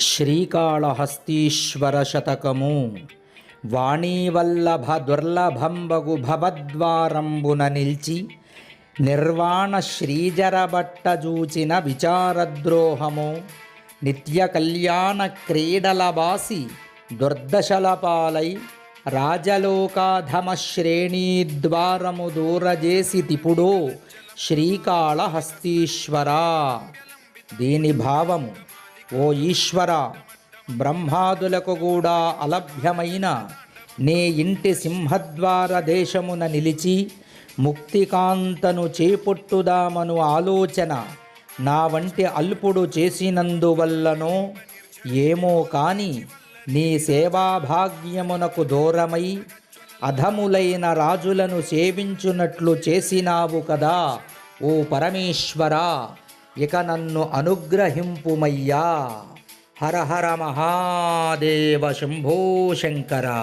శ్రీకాళహస్తీశ్వర శతకము వాణీవల్లభ దుర్లభంబగు భవద్వారంబున నిల్చి నిర్వాణ శ్రీజరబట్టజూచిన విచారద్రోహము. నిత్య కళ్యాణ క్రీడల బాసి దుర్దశల పాలై రాజలోకాధమ శ్రేణీ దూరజేసి తిపుడో శ్రీకాళహస్తీశ్వరా. దీని భావము ఓ ఈశ్వర బ్రహ్మాదులకు కూడా అలభ్యమైన నీ ఇంటి సింహద్వార దేశమున నిలిచి ముక్తికాంతను చేపొట్టుదామను ఆలోచన నా వంటి అల్పుడు చేసినందువల్లనో ఏమో కాని నీ సేవాభాగ్యమునకు దూరమై అధములైన రాజులను సేవించునట్లు చేసినావు కదా ఓ పరమేశ్వరా. ఇక నన్ను అనుగ్రహింపుమయ్యా. హర హర మహాదేవ శంభో శంకర.